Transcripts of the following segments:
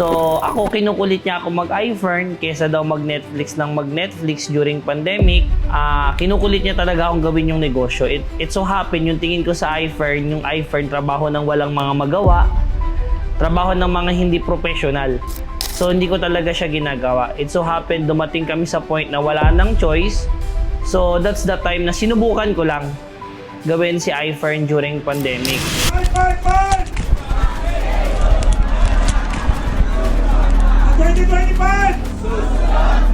So, ako kinukulit niya ako mag-iFern kesa daw mag-Netflix ng mag-Netflix during pandemic. Ah, kinukulit niya talaga akong gawin yung negosyo. It, it so happen, yung tingin ko sa iFern, yung iFern trabaho ng walang mga magawa, trabaho ng mga hindi professional. So, hindi ko talaga siya ginagawa. It so happen, dumating kami sa point na wala nang choice. So, that's the time na sinubukan ko lang gawin si iFern during pandemic. Fight, fight, fight! 2025!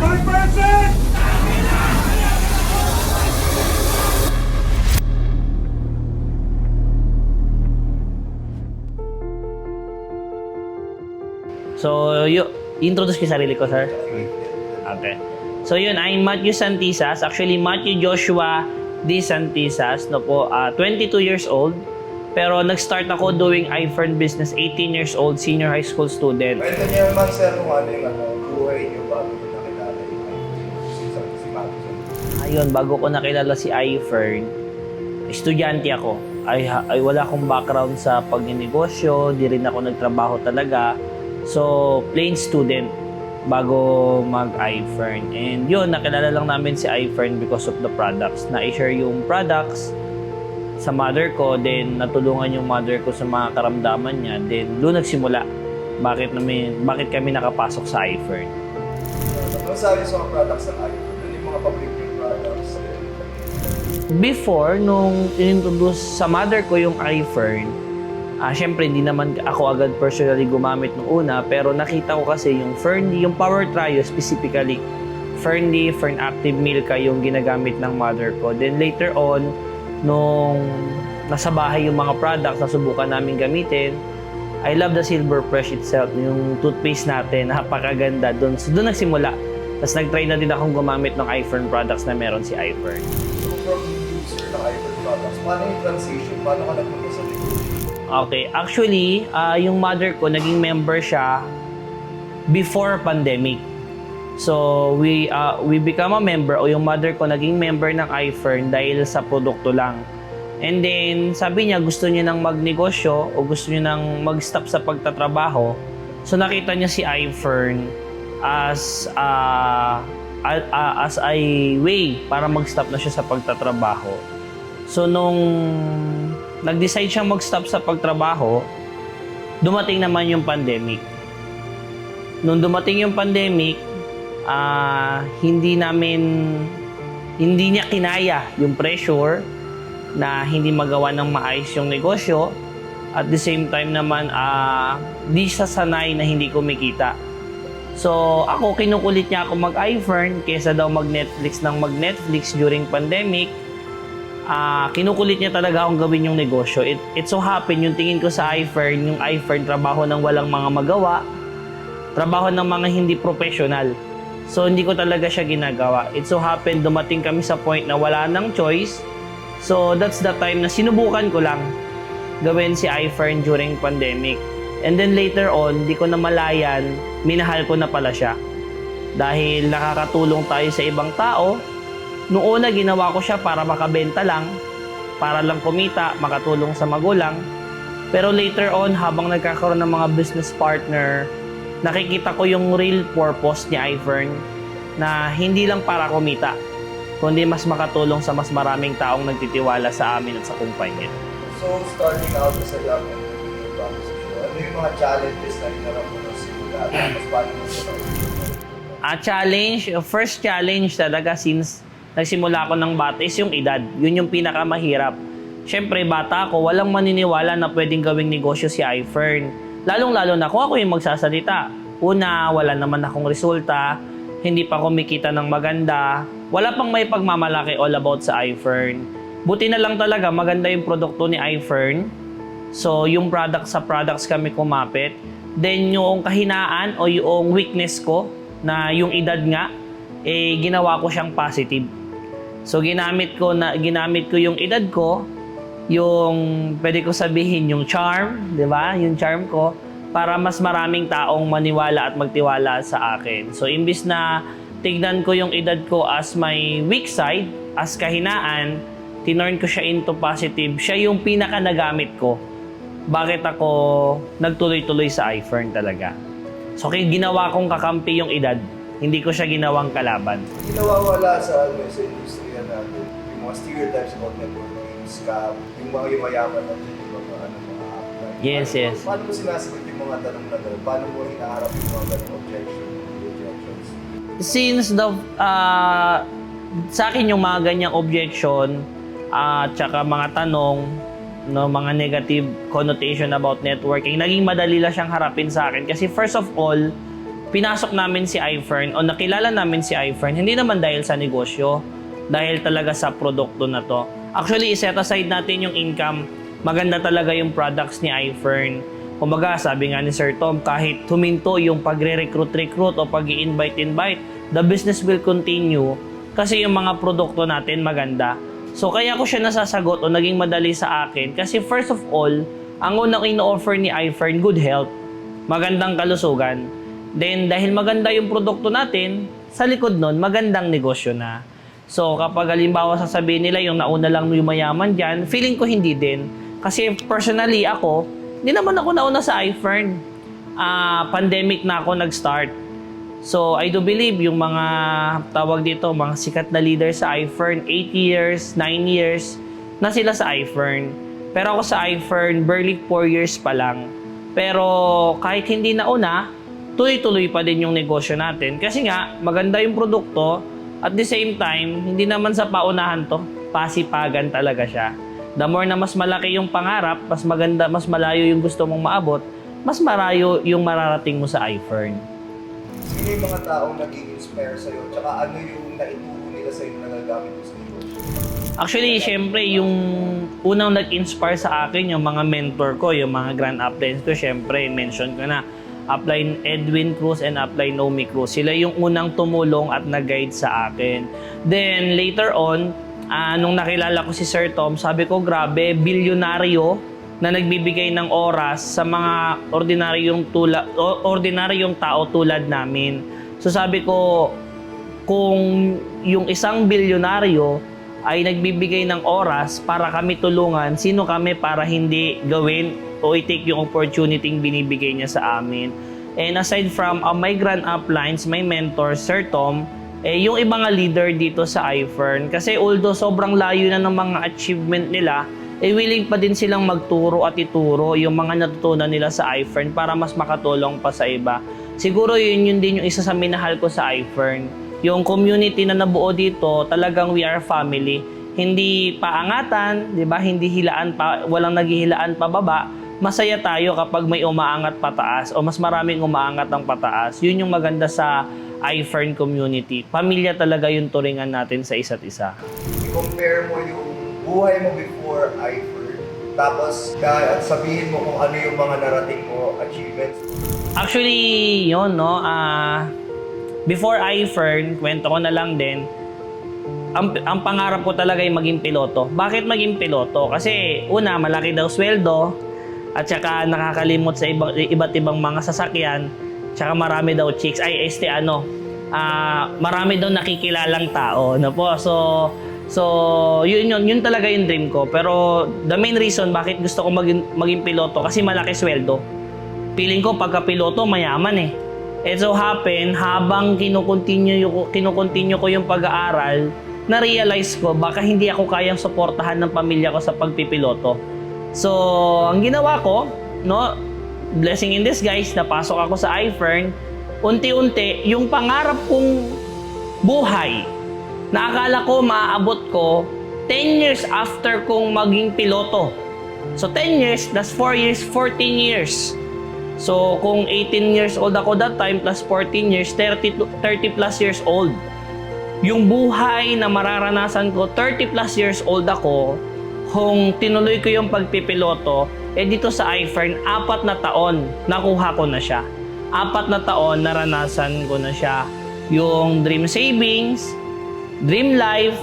Five percent! So, y- introduce ko sarili ko, sir. Okay. So, yun, I'm Matthew Santisas. Actually, Matthew Joshua D. Santisas, no po, ah, 22 years old. Pero nag-start ako doing iFern business, 18 years old, senior high school student. Kwento niyo naman sir kung ano yung ano, buhay niyo bago niyo nakilala yung si, si, si Madison. Ayun, bago ko nakilala si iFern, estudyante ako. Ay, ay wala akong background sa pagninegosyo, di rin ako nagtrabaho talaga. So, plain student bago mag-iFern. And yun, nakilala lang namin si iFern because of the products. Na-share yung products sa mother ko, then natulungan yung mother ko sa mga karamdaman niya. Then, doon nagsimula. Bakit, namin, bakit kami nakapasok sa iFern? Ano sabi sa mga products ng iPhone? Ano yung mga public products? before, nung inintroduce sa mother ko yung iFern, ah syempre hindi naman ako agad personally gumamit nung una, pero nakita ko kasi yung Fernly, yung Power Trio specifically, Fernly, Fern Active Milka yung ginagamit ng mother ko. Then later on, nung nasa bahay yung mga products na subukan namin gamitin, I love the Silver Fresh itself, yung toothpaste natin, napakaganda doon. So doon nagsimula. Tapos nag-try na din akong gumamit ng iFern products na meron si iFern. So from user ng iPhone products, paano yung transition? Paano ka nagpunta sa? Okay, actually, ah, yung mother ko naging member siya before pandemic. So, we ah, we become a member o yung mother ko naging member ng iFern dahil sa produkto lang. And then, sabi niya gusto niya nang magnegosyo o gusto niya nang mag-stop sa pagtatrabaho. So, nakita niya si iFern as a- a- as a way para mag-stop na siya sa pagtatrabaho. So, nung nag-decide siyang mag-stop sa pagtrabaho, dumating naman yung pandemic. Nung dumating yung pandemic, ah, hindi namin, hindi niya kinaya yung pressure na hindi magawa ng maayos yung negosyo. At the same time naman, ah, di siya sanay na hindi kumikita. So, ako kinukulit niya ako mag-iFern kesa daw mag-Netflix ng mag-Netflix during pandemic ah kinukulit niya talaga akong gawin yung negosyo. It, it so happen, yung tingin ko sa iFern, yung iFern, trabaho ng walang mga magawa, trabaho ng mga hindi professional. So, hindi ko talaga siya ginagawa. It so happen, dumating kami sa point na wala nang choice. So, that's the time na sinubukan ko lang gawin si iFern during pandemic. And then later on, di ko na malayan, minahal ko na pala siya. Dahil nakakatulong tayo sa ibang tao, Noong una, ginawa ko siya para makabenta lang, para lang kumita, makatulong sa magulang. Pero later on, habang nagkakaroon ng mga business partner, nakikita ko yung real purpose ni iFern na hindi lang para kumita, kundi mas makatulong sa mas maraming taong nagtitiwala sa amin at sa kumpanya. So starting out as a young ano yung mga challenges na hinarap mo nung simula? Tapos paano mo siya A challenge, first challenge talaga since nagsimula ako ng bata is yung edad. Yun yung pinakamahirap. Siyempre, bata ako, walang maniniwala na pwedeng gawing negosyo si iFern. Lalong-lalo na kung ako yung magsasalita. Una, wala naman akong resulta, hindi pa kumikita ng maganda, wala pang may pagmamalaki all about sa iFern. Buti na lang talaga, maganda yung produkto ni iFern. So, yung product sa products kami kumapit. Then, yung kahinaan o yung weakness ko, na yung edad nga, eh, ginawa ko siyang positive. So, ginamit ko, na, ginamit ko yung edad ko, yung pwede ko sabihin yung charm, di ba? Yung charm ko, para mas maraming taong maniwala at magtiwala sa akin. So, imbis na tignan ko yung edad ko as my weak side, as kahinaan, tinorn ko siya into positive. Siya yung pinaka nagamit ko bakit ako nagtuloy-tuloy sa iFern talaga. So, kaya ginawa kong kakampi yung edad. Hindi ko siya ginawang kalaban. Hindi nawawala sa, ano, sa industriya natin. Yung mga stereotypes about networking, scam, yung mga yumayaman natin, yung mga, ano, mga apply. Yes, paano, yes. Paano mo sinasagot yung mga tanong na gano'n? Paano mo hinaharap yung mga gano'ng objection, objections? Since the, ah, sa akin yung mga ganyang objection, at tsaka mga tanong, no, mga negative connotation about networking, naging madali lang siyang harapin sa akin. Kasi first of all, pinasok namin si iFern o nakilala namin si iFern, hindi naman dahil sa negosyo, dahil talaga sa produkto na to. Actually, set aside natin yung income, maganda talaga yung products ni iFern. Kumbaga, sabi nga ni Sir Tom, kahit huminto yung pagre-recruit-recruit o pag invite invite the business will continue kasi yung mga produkto natin maganda. So, kaya ko siya nasasagot o naging madali sa akin kasi first of all, ang unang ino-offer ni iFern, good health, magandang kalusugan. Then, dahil maganda yung produkto natin, sa likod nun, magandang negosyo na. So, kapag halimbawa sasabihin nila yung nauna lang yung mayaman dyan, feeling ko hindi din. Kasi personally ako, hindi naman ako nauna sa iFern. Ah, pandemic na ako nag-start. So, I do believe yung mga tawag dito, mga sikat na leader sa iFern, 8 years, 9 years, na sila sa iFern. Pero ako sa iFern, barely 4 years pa lang. Pero kahit hindi nauna, tuloy-tuloy pa din yung negosyo natin. Kasi nga, maganda yung produkto, at the same time, hindi naman sa paunahan to, pasipagan talaga siya. The more na mas malaki yung pangarap, mas maganda, mas malayo yung gusto mong maabot, mas marayo yung mararating mo sa iFern. Sino yung mga taong naging inspire sa'yo? Tsaka ano yung naituro nila sa'yo na nagagamit mo sa negosyo? Actually, syempre, yung unang nag-inspire sa akin, yung mga mentor ko, yung mga grand uplines ko, syempre, mention ko na, upline Edwin Cruz and upline Nomi Cruz. Sila yung unang tumulong at nag-guide sa akin. Then, later on, ah, nung nakilala ko si Sir Tom, sabi ko, grabe, bilyonaryo na nagbibigay ng oras sa mga ordinaryong tula, ordinaryong tao tulad namin. So sabi ko, kung yung isang bilyonaryo ay nagbibigay ng oras para kami tulungan, sino kami para hindi gawin o i-take yung opportunity binibigay niya sa amin. And aside from uh, my grand uplines, my mentor, Sir Tom, eh, yung ibang leader dito sa iFern, kasi although sobrang layo na ng mga achievement nila, eh willing pa din silang magturo at ituro yung mga natutunan nila sa iFern para mas makatulong pa sa iba. Siguro yun yun din yung isa sa minahal ko sa iFern. Yung community na nabuo dito, talagang we are family. Hindi paangatan, 'di ba? Hindi hilaan pa, walang naghihilaan pa baba. Masaya tayo kapag may umaangat pataas o mas maraming umaangat ng pataas. Yun yung maganda sa iFern community. Pamilya talaga yung turingan natin sa isa't isa. I-compare mo yung buhay mo before iFern, tapos at sabihin mo kung ano yung mga narating mo, achievements. Actually, yun, no? ah before iFern, kwento ko na lang din, ang, ang pangarap ko talaga ay maging piloto. Bakit maging piloto? Kasi una, malaki daw sweldo, at saka nakakalimot sa iba, iba't ibang mga sasakyan, tsaka marami daw chicks. Ay, este ano, ah marami daw nakikilalang tao. No po? So, so yun, yun, yun talaga yung dream ko. Pero the main reason bakit gusto ko maging, maging piloto, kasi malaki sweldo feeling ko pagka piloto mayaman eh. It so happen, habang kinukontinue, ko- kinukontinue ko yung pag-aaral, na-realize ko baka hindi ako kayang suportahan ng pamilya ko sa pagpipiloto. So, ang ginawa ko, no, blessing in disguise, napasok ako sa iFern, unti-unti, yung pangarap kong buhay, na akala ko maaabot ko 10 years after kong maging piloto. So 10 years, that's 4 years, 14 years. So kung 18 years old ako that time plus 14 years, 30, to- 30 plus years old. Yung buhay na mararanasan ko, 30 plus years old ako, kung tinuloy ko yung pagpipiloto, eh dito sa iFern, apat na taon, nakuha ko na siya. Apat na taon, naranasan ko na siya. Yung dream savings, dream life,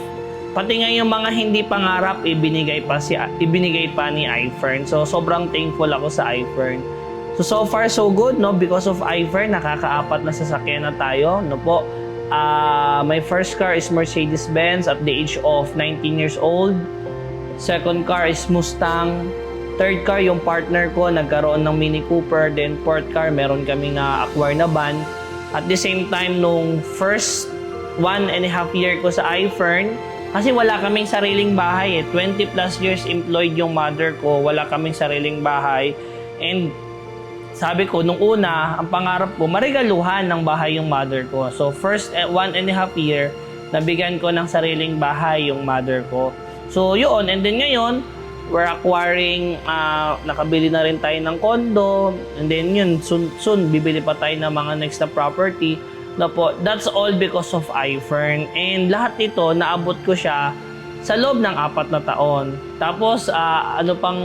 pati nga yung mga hindi pangarap, ibinigay pa, si, ibinigay pa ni iFern. So, sobrang thankful ako sa iFern. So, so far, so good, no? Because of iFern, nakakaapat na sasakyan na tayo, no po? Ah, my first car is Mercedes-Benz at the age of 19 years old. Second car is Mustang. Third car, yung partner ko, nagkaroon ng Mini Cooper. Then fourth car, meron kami na acquire na van. At the same time, nung first one and a half year ko sa iFern, kasi wala kaming sariling bahay eh. 20 plus years employed yung mother ko, wala kaming sariling bahay. And sabi ko, nung una, ang pangarap ko, marigaluhan ng bahay yung mother ko. So, first eh, one and a half year, nabigyan ko ng sariling bahay yung mother ko. So, yun. And then ngayon, we're acquiring, ah, nakabili na rin tayo ng condo. And then yun, soon, soon bibili pa tayo ng mga next na property. Na po, that's all because of iFern. And lahat nito, naabot ko siya sa loob ng apat na taon. Tapos, ah, ano pang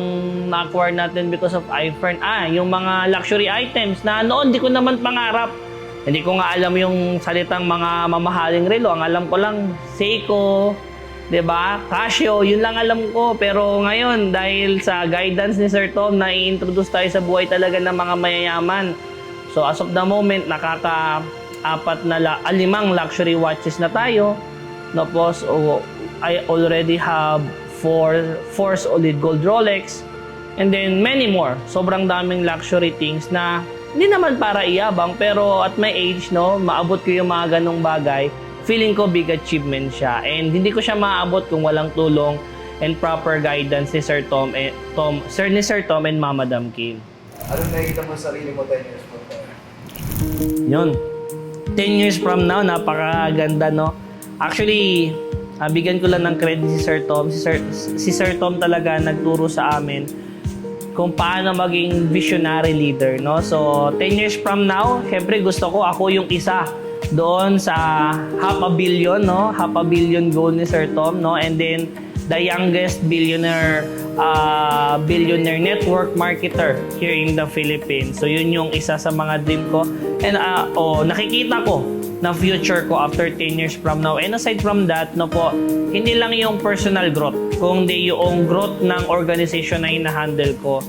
na-acquire natin because of iFern? Ah, yung mga luxury items na noon di ko naman pangarap. Hindi ko nga alam yung salitang mga mamahaling relo. Ang alam ko lang, Seiko, 'di ba? Casio, yun lang alam ko. Pero ngayon, dahil sa guidance ni Sir Tom na i-introduce tayo sa buhay talaga ng mga mayayaman. So as of the moment, nakaka apat na la, alimang luxury watches na tayo. Tapos, oh, I already have four, four solid gold Rolex. And then many more. Sobrang daming luxury things na hindi naman para iyabang pero at my age, no, maabot ko yung mga ganong bagay. Feeling ko big achievement siya. And hindi ko siya maabot kung walang tulong and proper guidance ni Sir Tom, eh, Tom Sir ni Sir Tom and Mama Madam Kim. Anong nakikita mo sa sarili mo 10 years from now? Yun. 10 years from now, napakaganda, no? Actually, ah, bigyan ko lang ng credit si Sir Tom. Si Sir, si Sir Tom talaga nagturo sa amin kung paano maging visionary leader, no? So, 10 years from now, syempre gusto ko ako yung isa doon sa half a billion, no? Half a billion goal ni Sir Tom, no? And then, the youngest billionaire uh, billionaire network marketer here in the Philippines. So yun yung isa sa mga dream ko. And uh, oh, nakikita ko na future ko after 10 years from now. And aside from that, no po, hindi lang yung personal growth, kundi yung growth ng organization na hinahandle ko.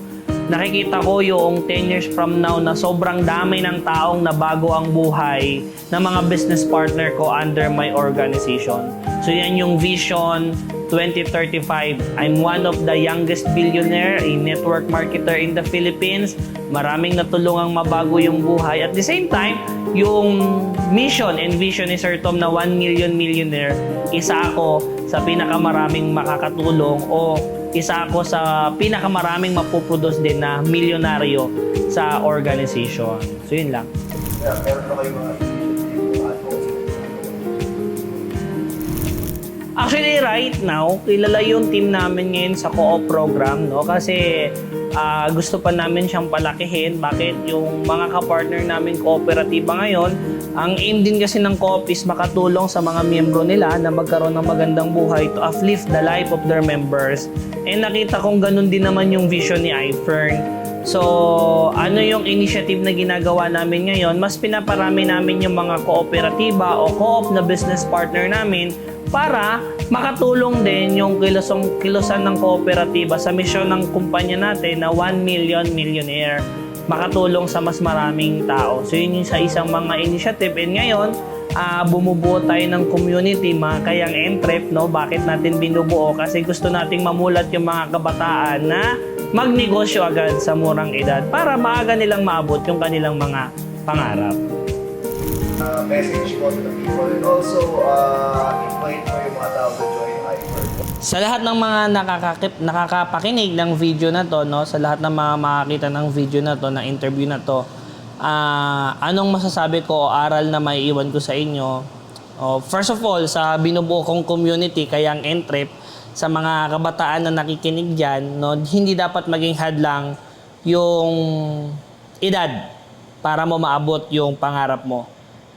Nakikita ko yung 10 years from now na sobrang dami ng taong na bago ang buhay ng mga business partner ko under my organization. So yan yung vision 2035. I'm one of the youngest billionaire, a network marketer in the Philippines. Maraming natulungang mabago yung buhay. At the same time, yung mission and vision ni Sir Tom na 1 million millionaire, isa ako sa pinakamaraming makakatulong o isa ako sa pinakamaraming mapuproduce din na milyonaryo sa organization. So yun lang. Kaya meron na kayo mga Actually, right now, kilala yung team namin ngayon sa co-op program, no? Kasi ah, gusto pa namin siyang palakihin. Bakit? Yung mga kapartner namin kooperatiba ngayon, ang aim din kasi ng co-op is makatulong sa mga miyembro nila na magkaroon ng magandang buhay to uplift the life of their members. And nakita kong ganun din naman yung vision ni iFern. So, ano yung initiative na ginagawa namin ngayon? Mas pinaparami namin yung mga kooperatiba o co-op na business partner namin para makatulong din yung kilosong, kilosan ng kooperatiba sa misyon ng kumpanya natin na 1 million millionaire makatulong sa mas maraming tao. So yun yung sa isang mga initiative. And ngayon, ah, bumubuo tayo ng community, mga kayang entrep, no? Bakit natin binubuo? Kasi gusto nating mamulat yung mga kabataan na magnegosyo agad sa murang edad para maaga nilang maabot yung kanilang mga pangarap. Uh, message mo to the people and also uh, invite mo yung mga tao to join iFirst. Sa lahat ng mga nakakakip, nakakapakinig ng video na to, no, sa lahat ng mga makakita ng video na to, ng interview na to, ah, anong masasabi ko o aral na maiiwan ko sa inyo? Oh, first of all, sa binubuo kong community, kayang Entrep, sa mga kabataan na nakikinig dyan, no, hindi dapat maging hadlang yung edad para mo maabot yung pangarap mo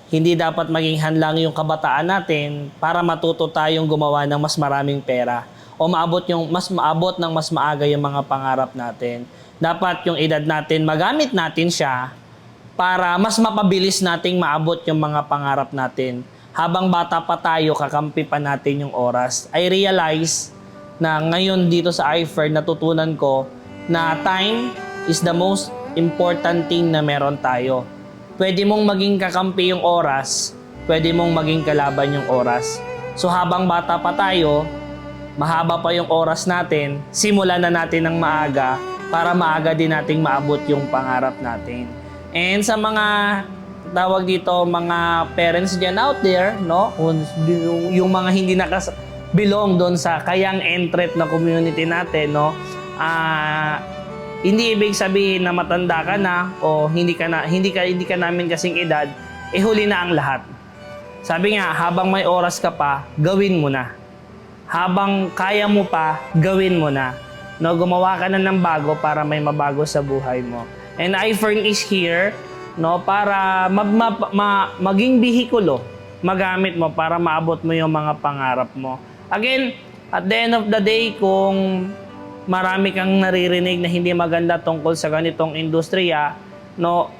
hindi dapat maging hadlang yung kabataan natin para matuto tayong gumawa ng mas maraming pera o maabot yung mas maabot ng mas maaga yung mga pangarap natin. Dapat yung edad natin magamit natin siya para mas mapabilis nating maabot yung mga pangarap natin. Habang bata pa tayo, kakampi pa natin yung oras. I realize na ngayon dito sa iFer natutunan ko na time is the most important thing na meron tayo pwede mong maging kakampi yung oras, pwede mong maging kalaban yung oras. So habang bata pa tayo, mahaba pa yung oras natin, simulan na natin ng maaga para maaga din nating maabot yung pangarap natin. And sa mga tawag dito mga parents diyan out there, no? Yung, mga hindi nakas belong doon sa kayang entret na community natin, no? Ah, hindi ibig sabihin na matanda ka na o hindi ka na hindi ka hindi ka namin kasing edad, eh huli na ang lahat. Sabi nga, habang may oras ka pa, gawin mo na. Habang kaya mo pa, gawin mo na. No, gumawa ka na ng bago para may mabago sa buhay mo. And iFern is here no para mag, ma- ma- maging bihikulo magamit mo para maabot mo yung mga pangarap mo. Again, at the end of the day kung marami kang naririnig na hindi maganda tungkol sa ganitong industriya, no,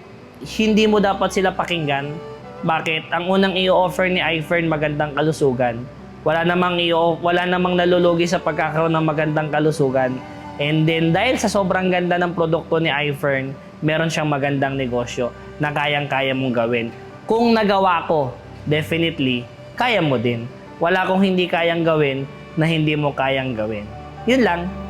hindi mo dapat sila pakinggan. Bakit? Ang unang i-offer ni iFern magandang kalusugan. Wala namang iyo, wala namang nalulugi sa pagkakaroon ng magandang kalusugan. And then dahil sa sobrang ganda ng produkto ni iFern, meron siyang magandang negosyo na kayang-kaya mong gawin. Kung nagawa ko, definitely, kaya mo din. Wala kong hindi kayang gawin na hindi mo kayang gawin. Yun lang.